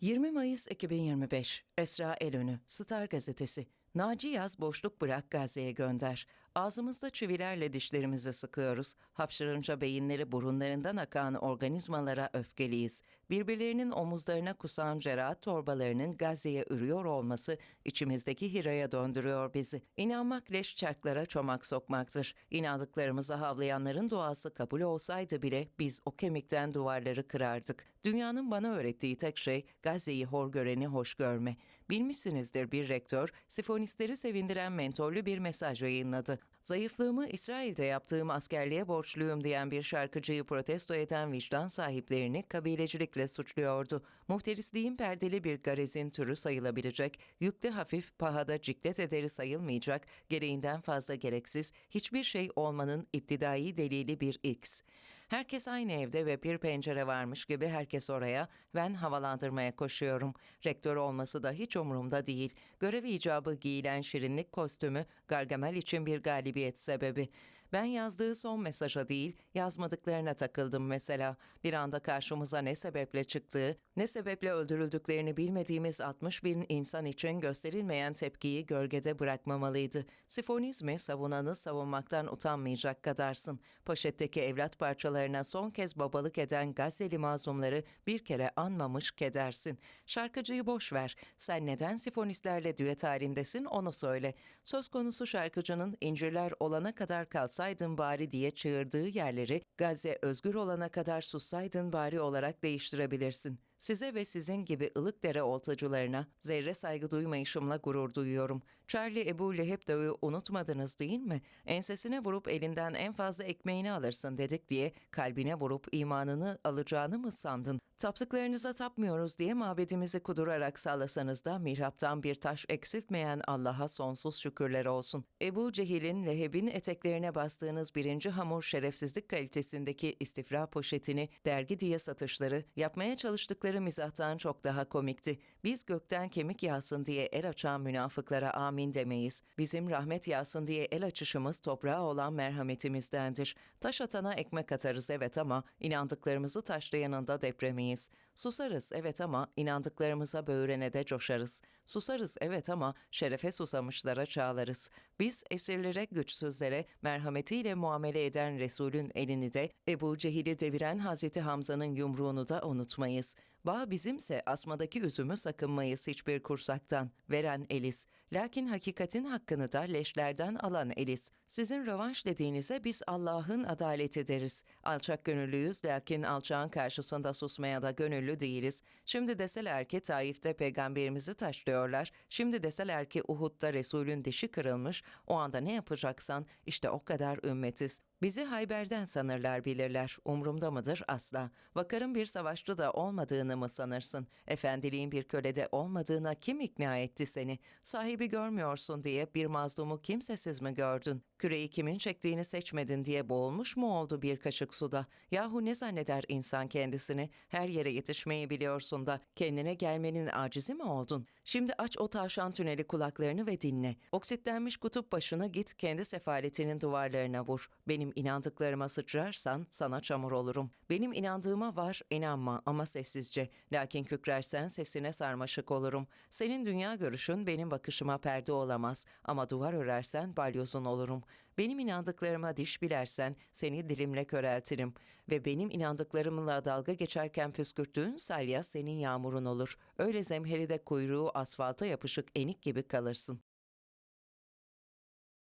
20 Mayıs 2025 Esra Elönü Star Gazetesi Naci Yaz boşluk bırak Gazze'ye gönder. Ağzımızda çivilerle dişlerimizi sıkıyoruz. Hapşırınca beyinleri burunlarından akan organizmalara öfkeliyiz. Birbirlerinin omuzlarına kusan cerahat torbalarının Gazze'ye ürüyor olması içimizdeki hiraya döndürüyor bizi. İnanmak leş çarklara çomak sokmaktır. İnandıklarımıza havlayanların duası kabul olsaydı bile biz o kemikten duvarları kırardık. Dünyanın bana öğrettiği tek şey Gazze'yi hor göreni hoş görme. Bilmişsinizdir bir rektör, sifonistleri sevindiren mentorlu bir mesaj yayınladı. Zayıflığımı İsrail'de yaptığım askerliğe borçluyum diyen bir şarkıcıyı protesto eden vicdan sahiplerini kabilecilikle suçluyordu. Muhterisliğin perdeli bir garezin türü sayılabilecek, yükte hafif, pahada ciklet ederi sayılmayacak, gereğinden fazla gereksiz, hiçbir şey olmanın iptidai delili bir X. Herkes aynı evde ve bir pencere varmış gibi herkes oraya, ben havalandırmaya koşuyorum. Rektör olması da hiç umurumda değil. Görev icabı giyilen şirinlik kostümü Gargamel için bir galibiyet sebebi. Ben yazdığı son mesaja değil, yazmadıklarına takıldım mesela. Bir anda karşımıza ne sebeple çıktığı, ne sebeple öldürüldüklerini bilmediğimiz 60 bin insan için gösterilmeyen tepkiyi gölgede bırakmamalıydı. Sifonizmi savunanı savunmaktan utanmayacak kadarsın. Poşetteki evlat parçalarına son kez babalık eden Gazze'li mazlumları bir kere anmamış kedersin. Şarkıcıyı boş ver. Sen neden sifonistlerle düet halindesin onu söyle. Söz konusu şarkıcının incirler olana kadar kalsaydın bari diye çığırdığı yerleri Gazze özgür olana kadar sussaydın bari olarak değiştirebilirsin. Size ve sizin gibi ılık dere oltacılarına zerre saygı duymayışımla gurur duyuyorum. Charlie Ebu Leheb Dağı unutmadınız değil mi? Ensesine vurup elinden en fazla ekmeğini alırsın dedik diye kalbine vurup imanını alacağını mı sandın? Taptıklarınıza tapmıyoruz diye mabedimizi kudurarak sallasanız da mihraptan bir taş eksiltmeyen Allah'a sonsuz şükürler olsun. Ebu Cehil'in Leheb'in eteklerine bastığınız birinci hamur şerefsizlik kalitesindeki istifra poşetini dergi diye satışları yapmaya çalıştıkları mizahtan çok daha komikti. Biz gökten kemik yağsın diye el açan münafıklara amin demeyiz. Bizim rahmet yağsın diye el açışımız toprağa olan merhametimizdendir. Taş atana ekmek atarız evet ama inandıklarımızı taşlayanında depremeyiz. Susarız evet ama inandıklarımıza böğrene de coşarız. Susarız evet ama şerefe susamışlara çağlarız. Biz esirlere, güçsüzlere merhametiyle muamele eden Resulün elini de Ebu Cehil'i deviren Hazreti Hamza'nın yumruğunu da unutmayız. Bağ bizimse asmadaki üzümü sakınmayız hiçbir kursaktan. Veren eliz. Lakin hakikatin hakkını da leşlerden alan eliz. Sizin rövanş dediğinize biz Allah'ın adaleti deriz. Alçak gönüllüyüz lakin alçağın karşısında susmaya da gönüllü değiliz. Şimdi deseler ki Taif'te peygamberimizi taşlıyorlar. Şimdi deseler ki Uhud'da Resulün dişi kırılmış. O anda ne yapacaksan işte o kadar ümmetiz. Bizi Hayber'den sanırlar bilirler. Umrumda mıdır? Asla. Vakarın bir savaşçı da olmadığını mı sanırsın? Efendiliğin bir kölede olmadığına kim ikna etti seni? Sahibi görmüyorsun diye bir mazlumu kimsesiz mi gördün? Küreyi kimin çektiğini seçmedin diye boğulmuş mu oldu bir kaşık suda? Yahu ne zanneder insan kendisini? Her yere yetişmeyi biliyorsun da kendine gelmenin acizi mi oldun? Şimdi aç o tavşan tüneli kulaklarını ve dinle. Oksitlenmiş kutup başına git kendi sefaletinin duvarlarına vur. Benim inandıklarıma sıçrarsan sana çamur olurum. Benim inandığıma var, inanma ama sessizce. Lakin kükrersen sesine sarmaşık olurum. Senin dünya görüşün benim bakışıma perde olamaz ama duvar örersen balyozun olurum. Benim inandıklarıma diş bilersen seni dilimle köreltirim ve benim inandıklarımla dalga geçerken püskürttüğün salya senin yağmurun olur. Öyle zemheride kuyruğu asfalta yapışık enik gibi kalırsın.